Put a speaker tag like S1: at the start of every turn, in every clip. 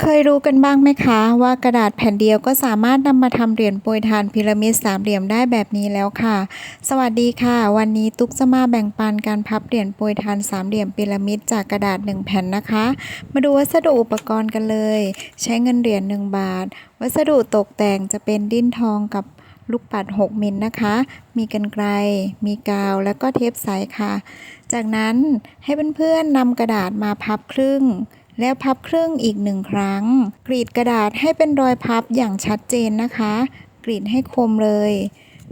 S1: เคยรู้กันบ้างไหมคะว่ากระดาษแผ่นเดียวก็สามารถนำมาทำเหรียญโปรยทานพีระมิดสามเหลี่ยมได้แบบนี้แล้วค่ะ สวัสดีค่ะ วันนี้ตุ๊กจะมาแบ่งปันการพับเหรียญโปรยทานสามเหลี่ยมพีระมิดจากกระดาษ1แผ่นนะคะ มาดูวัสดุอุปกรณ์กันเลย ใช้เงินเหรียญ1บาท วัสดุตกแต่งจะเป็นดิ้นทองกับลูกปัด 6 มิลนะคะ มีกันไกล มีกาว แล้วก็เทปใสค่ะ จากนั้นให้เพื่อนๆนำกระดาษมาพับครึ่ง แล้วพับครึ่งอีกหนึ่งครั้ง กรีดกระดาษให้เป็นรอยพับอย่างชัดเจนนะคะ กรีดให้คมเลย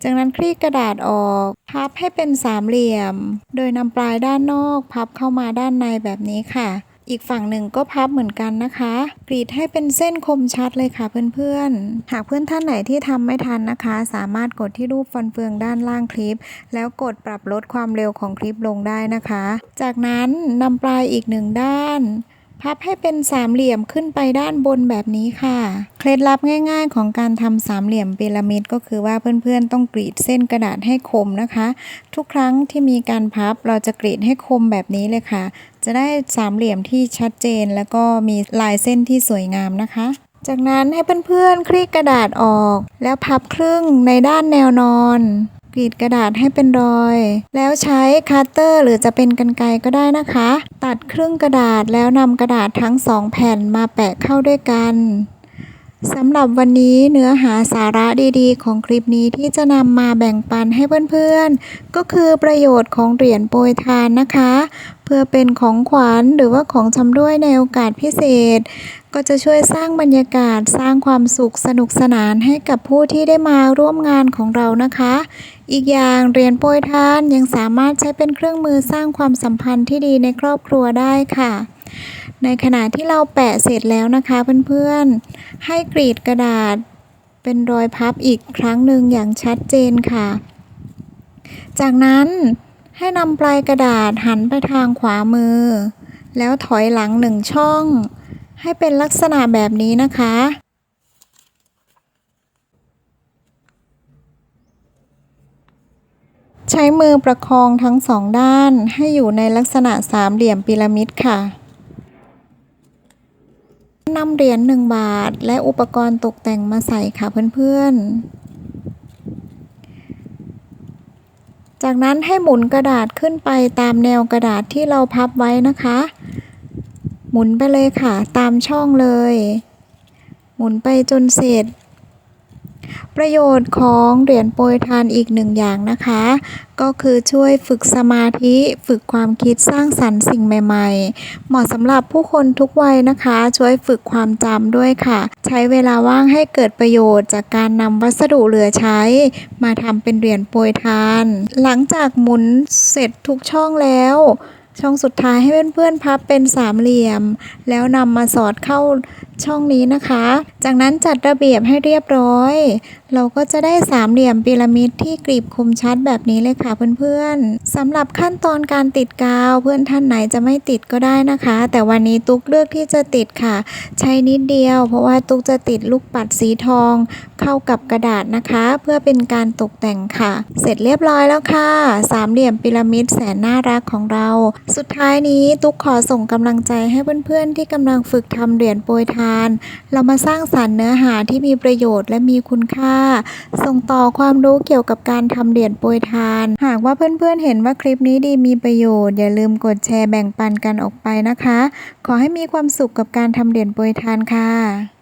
S1: จากนั้นคลี่กระดาษออก พับให้เป็นสามเหลี่ยม โดยนำปลายด้านนอก พับเข้ามาด้านในแบบนี้ค่ะ อีกฝั่งหนึ่งก็พับเหมือนกันนะคะ กรีดให้เป็นเส้นคมชัดเลยค่ะเพื่อนๆ หากเพื่อนท่านไหนที่ทำไม่ทันนะคะ สามารถกดที่รูปฟันเฟืองด้านล่างคลิป แล้วกดปรับลดความเร็วของคลิปลงได้นะคะ จากนั้นนำปลายอีกหนึ่งด้าน พับให้เป็นสามเหลี่ยมขึ้นไปด้านบนแบบนี้ค่ะ เคล็ดลับง่ายๆ ของการทำสามเหลี่ยมพีระมิดก็คือว่าเพื่อนๆต้องกรีดเส้นกระดาษให้คมนะคะ ทุกครั้งที่มีการพับเราจะกรีดให้คมแบบนี้เลยค่ะ จะได้สามเหลี่ยมที่ชัดเจนแล้วก็มีลายเส้นที่สวยงามนะคะ จากนั้นให้เพื่อนๆคลี่กระดาษออก แล้วพับครึ่งในด้านแนวนอน กรีดกระดาษให้เป็นรอย แล้วใช้คัตเตอร์หรือจะเป็นกันไกรก็ได้นะคะ ตัดครึ่งกระดาษแล้วนำกระดาษทั้งสองแผ่นมาแปะเข้าด้วยกัน สำหรับวันนี้เนื้อหาสาระดีๆ ของคลิปนี้ที่จะนำมาแบ่งปันให้เพื่อนๆ ก็คือประโยชน์ของเหรียญโปรยทานนะคะ เพื่อเป็นของขวัญหรือว่าของชำร่วยในโอกาสพิเศษ ก็จะช่วยสร้างบรรยากาศสร้างความสุขสนุกสนานให้กับผู้ที่ได้มาร่วมงานของเรานะคะ อีกอย่างเหรียญโปรยทานยังสามารถใช้เป็นเครื่องมือสร้างความสัมพันธ์ที่ดีในครอบครัวได้ค่ะ ในขณะที่เราแปะเสร็จแล้วนะคะเพื่อนๆ ให้กรีดกระดาษเป็นรอยพับอีกครั้งหนึ่งอย่างชัดเจนค่ะ จากนั้นให้นำปลายกระดาษหันไปทางขวามือ แล้วถอยหลังหนึ่งช่อง ให้เป็นลักษณะแบบนี้นะคะใช้มือประคองทั้งสองด้านให้อยู่ในลักษณะสามเหลี่ยมพีระมิดค่ะ นำเหรียญหนึ่งบาท และอุปกรณ์ตกแต่งมาใส่ค่ะเพื่อนๆ จากนั้นให้หมุนกระดาษขึ้นไปตามแนวกระดาษที่เราพับไว้นะคะ หมุนไปเลยค่ะ ตามช่องเลย หมุนไปจนเสร็จ ประโยชน์ของเหรียญโปรยทานอีกหนึ่งอย่างนะคะ ก็คือช่วยฝึกสมาธิฝึกความคิดสร้างสรรค์สิ่งใหม่ๆ เหมาะสำหรับผู้คนทุกวัยนะคะ ช่วยฝึกความจำด้วยค่ะ ใช้เวลาว่างให้เกิดประโยชน์จากการนำวัสดุเหลือใช้ มาทำเป็นเหรียญโปรยทาน หลังจากหมุนเสร็จทุกช่องแล้ว ช่องสุดท้ายให้เพื่อนๆพับเป็นสามเหลี่ยม แล้วนำมาสอดเข้าช่องนี้นะคะ จากนั้นจัดระเบียบให้เรียบร้อย เราก็จะได้สามเหลี่ยมพีระมิดที่กรีบคมชัดแบบนี้เลยค่ะเพื่อนๆสำหรับขั้นตอนการติดกาวเพื่อนท่านไหนจะไม่ติดก็ได้นะคะ แต่วันนี้ตุ๊กเลือกที่จะติดค่ะ ใช้นิดเดียว เพราะว่าตุ๊กจะติดลูกปัดสีทอง เข้ากับกระดาษนะคะ เพื่อเป็นการตกแต่งค่ะ เสร็จเรียบร้อยแล้วค่ะ สามเหลี่ยมพีระมิดแสนน่ารักของเรา สุดท้ายนี้ตุ๊กขอส่งกำลังใจให้เพื่อนๆที่กำลังฝึกทำเหรียญโปรยทาน เรามาสร้างสรรค์เนื้อหาที่มีประโยชน์และมีคุณค่าส่งต่อความรู้เกี่ยวกับการทำเหรียญโปรยทาน หากว่าเพื่อนๆเห็นว่าคลิปนี้ดีมีประโยชน์อย่าลืมกดแชร์แบ่งปันกันออกไปนะคะ ขอให้มีความสุขกับการทำเหรียญโปรยทานค่ะ